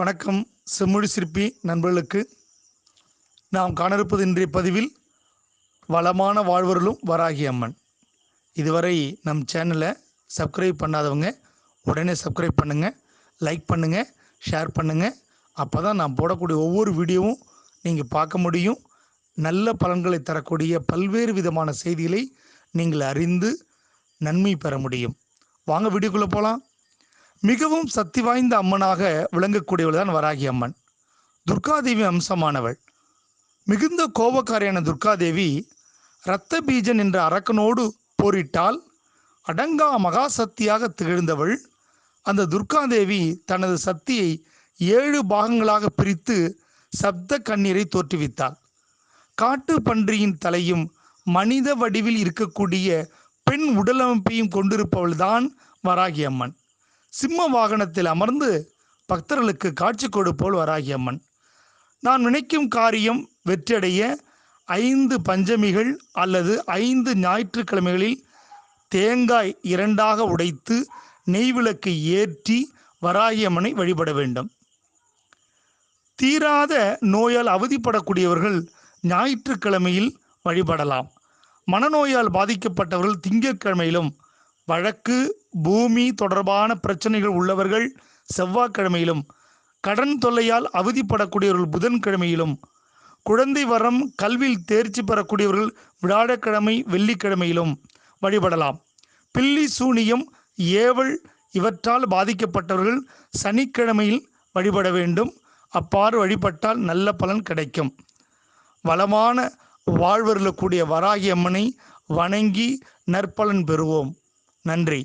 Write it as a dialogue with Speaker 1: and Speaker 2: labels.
Speaker 1: வணக்கம். செம்மொழி சிற்பி நண்பர்களுக்கு நாம் காணவிருப்பது இன்றைய பதிவில் வளமான வாழ்வர்களும் வராகி அம்மன். இதுவரை நம் சேனலை சப்ஸ்கிரைப் பண்ணாதவங்க உடனே சப்ஸ்கிரைப் பண்ணுங்கள் லைக் பண்ணுங்கள் ஷேர் பண்ணுங்கள் அப்போ தான் நான் போடக்கூடிய ஒவ்வொரு வீடியோவும் நீங்கள் பார்க்க முடியும். நல்ல பலன்களை தரக்கூடிய பல்வேறு விதமான செய்திகளை நீங்கள் அறிந்து நன்மை பெற முடியும். வாங்க வீடியோக்குள்ளே போகலாம் மிகவும் சக்தி வாய்ந்த அம்மனாக விளங்கக்கூடியவள் தான் வராகி அம்மன். துர்காதேவி அம்சமானவள். மிகுந்த கோபக்காரியான துர்காதேவி இரத்த பீஜன் என்ற அரக்கனோடு போரிட்டால் அடங்கா மகாசக்தியாக திகழ்ந்தவள். அந்த துர்காதேவி தனது சக்தியை ஏழு பாகங்களாக பிரித்து சப்த கண்ணீரை தோற்றுவித்தாள். காட்டு பன்றியின் தலையும் மனித வடிவில் இருக்கக்கூடிய பெண் உடலமைப்பையும் கொண்டிருப்பவள்தான் வராகி அம்மன். சிம்ம வாகனத்தில் அமர்ந்து பக்தர்களுக்கு காட்சி கொடுப்போல் வராகி அம்மன். நான் நினைக்கும் காரியம் வெற்றியடைய ஐந்து பஞ்சமிகள் அல்லது ஐந்து ஞாயிற்றுக்கிழமைகளில் தேங்காய் இரண்டாக உடைத்து நெய்விளக்கு ஏற்றி வராகியம்மனை வழிபட வேண்டும். தீராத நோயால் அவதிப்படக்கூடியவர்கள் ஞாயிற்றுக்கிழமையில் வழிபடலாம். மனநோயால் பாதிக்கப்பட்டவர்கள் திங்கட்கிழமையிலும் வழக்கு பூமி தொடர்பான பிரச்சனைகள் உள்ளவர்கள் செவ்வாய்க்கிழமையிலும் கடன் தொல்லையால் அவதிப்படக்கூடியவர்கள் புதன்கிழமையிலும் குழந்தை வரம் கல்வியில் தேர்ச்சி பெறக்கூடியவர்கள் வியாழக்கிழமை வெள்ளிக்கிழமையிலும் வழிபடலாம். பில்லி சூனியம் ஏவல் இவற்றால் பாதிக்கப்பட்டவர்கள் சனிக்கிழமையில் வழிபட வேண்டும். அப்பாறு வழிபட்டால் நல்ல பலன் கிடைக்கும். வளமான வாழ்வருளக்கூடிய வராகி அம்மனை வணங்கி நற்பலன் பெறுவோம். நன்றி.